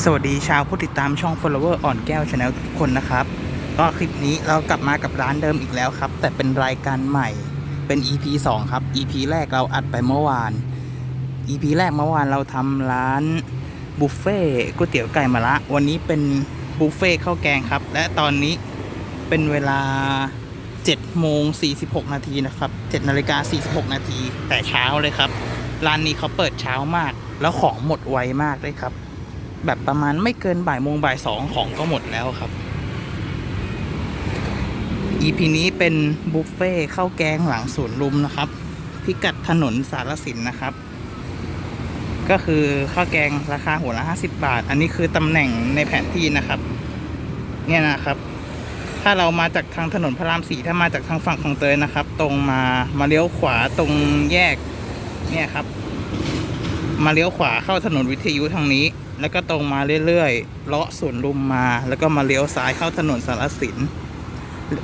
สวัสดีชาวผู้ติดตามช่อง follower อ่อนแก้วชาแนลทุกคนนะครับ ก็คลิปนี้เรากลับมากับร้านเดิมอีกแล้วครับ แต่เป็นรายการใหม่เป็น EP 2 ครับ EP แรกเราอัดไปเมื่อวาน EP แรกเมื่อวานเราทำร้านบุฟเฟ่ก๋วยเตี๋ยวไก่มะระวันนี้เป็นบุฟเฟ่ข้าวแกงครับ และตอนนี้เป็นเวลา7โมง46 นาทีนะครับ7นาฬิกา46 นาทีแต่เช้าเลยครับ ร้านนี้เขาเปิดเช้ามาก แล้วของหมดไวมากเลยครับ แบบประมาณไม่เกินบ่ายโมงบ่ายสองของก็หมดแล้วครับ EP นี้เป็นบุฟเฟ่ต์ข้าวแกงหลังสวนลุมนะครับ พิกัดถนนสารสินนะครับ ก็คือข้าวแกงราคาหัวละ50บาท อันนี้คือตำแหน่งในแผนที่นะครับ เนี่ยนะครับ ถ้าเรามาจากทางถนนพระรามสี่ถ้ามาจากทางฝั่งของเตยนะครับ ตรงมามาเลี้ยวขวาตรงแยก เนี่ยครับ มาเลี้ยวขวาเข้าถนนวิทยุทางนี้ แล้วก็ตรงมาเรื่อยๆ เลาะสวนลุมมา แล้วก็มาเลี้ยวซ้ายเข้าถนนสารสิน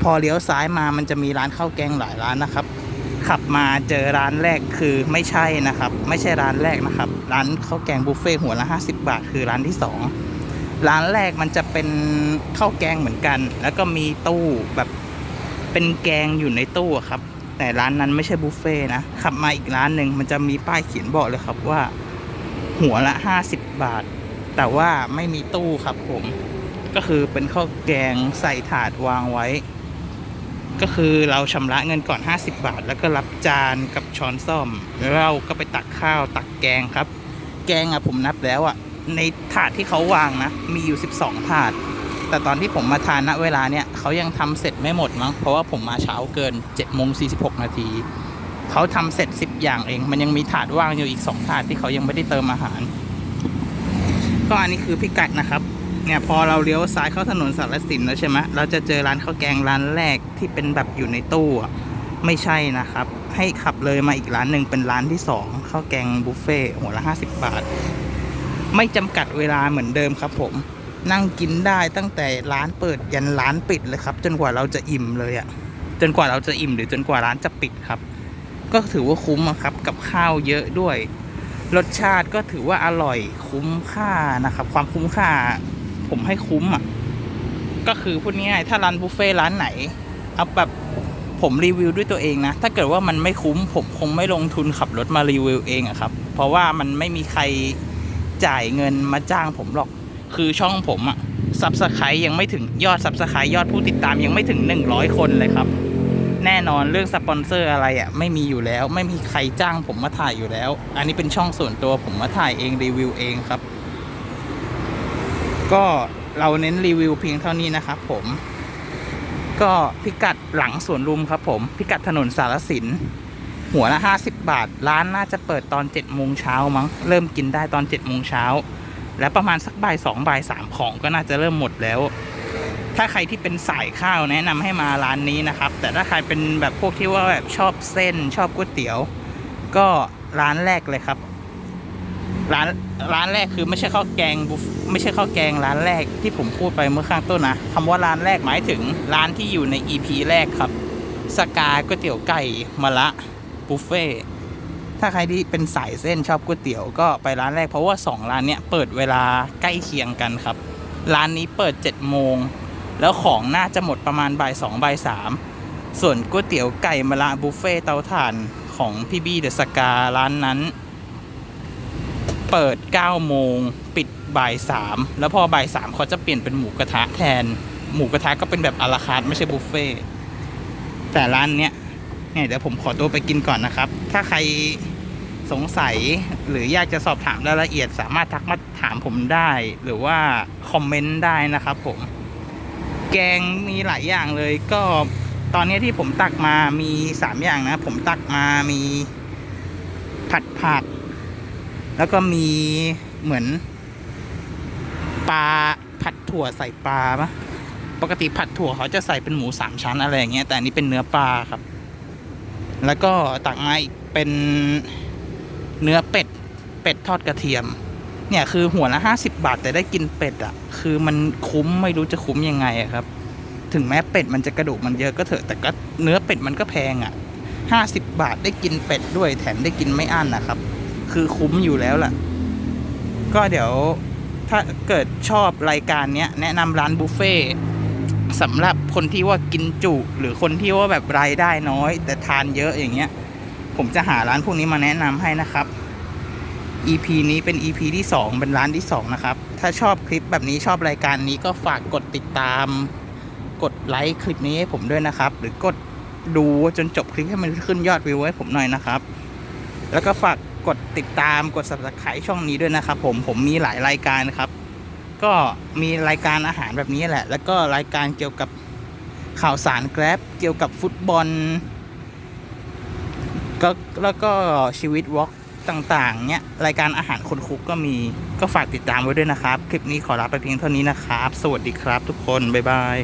พอเลี้ยวซ้ายมามันจะมีร้านข้าวแกงหลายร้านนะครับ ขับมาเจอร้านแรกคือไม่ใช่นะครับ ไม่ใช่ร้านแรกนะครับ ร้านข้าวแกงบุฟเฟ่หัวละ 50 บาท คือร้านที่สองร้านแรกมันจะเป็นข้าวแกงเหมือนกัน แล้วก็มีตู้แบบเป็นแกงอยู่ในตู้ครับ แต่ร้านนั้นไม่ใช่บุฟเฟ่นะขับมาอีกร้านหนึ่งมันจะมีป้ายเขียนบอกเลยครับว่า หัวละ 50 บาท แต่ว่าไม่มีตู้ครับผม ก็คือเป็นข้าวแกงใส่ถาดวางไว้ ก็คือเราชำระเงินก่อน 50 บาท แล้วก็รับจานกับช้อนซ่อมแล้วเราก็ไปตักข้าวตักแกงครับ แกงอะผมนับแล้วอะในถาดที่เขาวางนะ มีอยู่ 12 ถาด แต่ตอนที่ผมมาทานณเวลาเนี้ยเขายังทำเสร็จไม่หมดมั้งเพราะว่าผมมาเช้าเกิน7โมง46นาทีเขาทำเสร็จ 10 อย่างเอง มันยังมีถาดว่างอยู่อีก2ถาดที่เขายังไม่ได้เติมอาหาร ก็อันนี้คือพิกัดนะครับเนี่ยพอเราเลี้ยวซ้ายเข้าถนนสารสินแล้วใช่ไหมเราจะเจอร้านข้าวแกงร้านแรกที่เป็นแบบอยู่ในตู้ไม่ใช่นะครับ ให้ขับเลยมาอีกร้านหนึ่งเป็นร้านที่สองข้าวแกงบุฟเฟ่หัวละ 50 บาท ไม่จำกัดเวลาเหมือนเดิมครับผม นั่งกินได้ตั้งแต่ร้านเปิดยันร้านปิดเลยครับ จนกว่าเราจะอิ่มเลยอะจนกว่าเราจะอิ่มหรือจนกว่าร้านจะปิดครับ ก็ถือว่าคุ้มครับ กับข้าวเยอะด้วย รสชาติก็ถือว่าอร่อยคุ้มค่านะครับ ความคุ้มค่า ผมให้คุ้มอะก็คือพูดง่ายๆถ้าร้านบุฟเฟ่ร้านไหนเอาแบบผมรีวิวด้วยตัวเองนะ ถ้าเกิดว่ามันไม่คุ้มผมคงไม่ลงทุนขับรถมารีวิวเองอะครับ เพราะว่ามันไม่มีใครจ่ายเงินมาจ้างผมหรอก คือช่องผมอะซับสไครต์ยังไม่ถึงยอดซับสไครต์ยอดผู้ติดตามยังไม่ถึง 100 คนเลยครับ แน่นอนเรื่องสปอนเซอร์อะไรอะไม่มีอยู่แล้ว ไม่มีใครจ้างผมมาถ่ายอยู่แล้ว อันนี้เป็นช่องส่วนตัวผมมาถ่ายเองรีวิวเองครับ ก็เราเน้นรีวิวเพียงเท่านี้นะครับผม ก็พิกัดหลังสวนลุมครับผม พิกัดถนนสารสินหัวละ 50 บาท ร้านน่าจะเปิดตอน7โมงเช้ามั้ง เริ่มกินได้ตอน7โมงเช้า และประมาณสักบ่ายสองบ่ายสามของก็น่าจะเริ่มหมดแล้ว ถ้าใครที่เป็นสายข้าวแนะนำให้มาร้านนี้นะครับ แต่ถ้าใครเป็นแบบพวกที่ว่าแบบชอบเส้นชอบก๋วยเตี๋ยว ก็ร้านแรกเลยครับร้านร้านแรกคือไม่ใช่ข้าวแกงบุฟไม่ใช่ข้าวแกงร้านแรกที่ผมพูดไปเมื่อข้างต้นนะคำว่าร้านแรกหมายถึงร้านที่อยู่ใน EP แรกครับ สกาก๋วยเตี๋ยวไก่มะละบุฟเฟ่ ถ้าใครที่เป็นสายเส้นชอบก๋วยเตี๋ยวก็ไปร้านแรกเพราะว่าสองร้านเนี้ยเปิดเวลาใกล้เคียงกันครับ ร้านนี้เปิด7โมงแล้วของน่าจะหมดประมาณบ่ายสองบ่ายสามส่วนก๋วยเตี๋ยวไก่มะละบุฟเฟ่ต์เตาถ่านของพี่บี้เดอะสการ้านนั้น เปิด9โมงปิดบ่ายสามแล้วพอบ่ายสามเขาจะเปลี่ยนเป็นหมูกระทะแทน หมูกระทะก็เป็นแบบอาราคาร์ไม่ใช่บุฟเฟ่แต่ร้านเนี้ยเนี่ยเดี๋ยวผมขอตัวไปกินก่อนนะครับ ถ้าใคร สงสัยหรืออยากจะสอบถามรายละเอียด สามารถทักมาถามผมได้ หรือว่า คอมเมนต์ได้นะครับผม แกงมีหลายอย่างเลยก็ตอนนี้ที่ผมตักมามีสามอย่างนะ ผมตักมามีผัดผัก แล้วก็มีเหมือนปลาผัดถั่วใส่ปลาปะปกติผัดถั่วเขาจะใส่เป็นหมูสามชั้นอะไรอย่างเงี้ยแต่อันนี้เป็นเนื้อปลาครับ แล้วก็ตักมาอีกเป็น เนื้อเป็ด เป็ดทอดกระเทียม เนี่ยคือหัวละห้าสิบาท แต่ได้กินเป็ดอะ คือมันคุ้มไม่รู้จะคุ้มยังไงครับ ถึงแม้เป็ดมันจะกระดูกมันเยอะก็เถอะ แต่ก็เนื้อเป็ดมันก็แพงอะห้าสิบบาทได้กินเป็ดด้วยแถมได้กินไม่อั้นนะครับ คือคุ้มอยู่แล้วล่ะ ก็เดี๋ยวถ้าเกิดชอบรายการเนี้ยแนะนำร้านบุฟเฟ่สำหรับคนที่ว่ากินจุ หรือคนที่ว่าแบบรายได้น้อย แต่ทานเยอะอย่างเงี้ย ผมจะหาร้านพวกนี้มาแนะนำให้นะครับ EP นี้เป็น EP ที่ 2 เป็นร้านที่ 2 นะครับ ถ้าชอบคลิปแบบนี้ชอบรายการนี้ก็ฝากกดติดตาม กดไลค์คลิปนี้ให้ผมด้วยนะครับ หรือกดดูจนจบคลิปให้มันขึ้นยอดวิวให้ผมหน่อยนะครับ แล้วก็ฝากกดติดตามกด subscribe ช่องนี้ด้วยนะครับ ผมผมมีหลายรายการครับ ก็มีรายการอาหารแบบนี้แหละ แล้วก็รายการเกี่ยวกับข่าวสารแกร็บเกี่ยวกับฟุตบอล ก็แล้วก็ชีวิตวอล์กต่างๆ เนี่ย รายการอาหารคนคุกก็มี ก็ฝากติดตามไว้ด้วยนะครับ คลิปนี้ขอลาไปเพียงเท่านี้นะครับ สวัสดีครับทุกคน บ๊ายบาย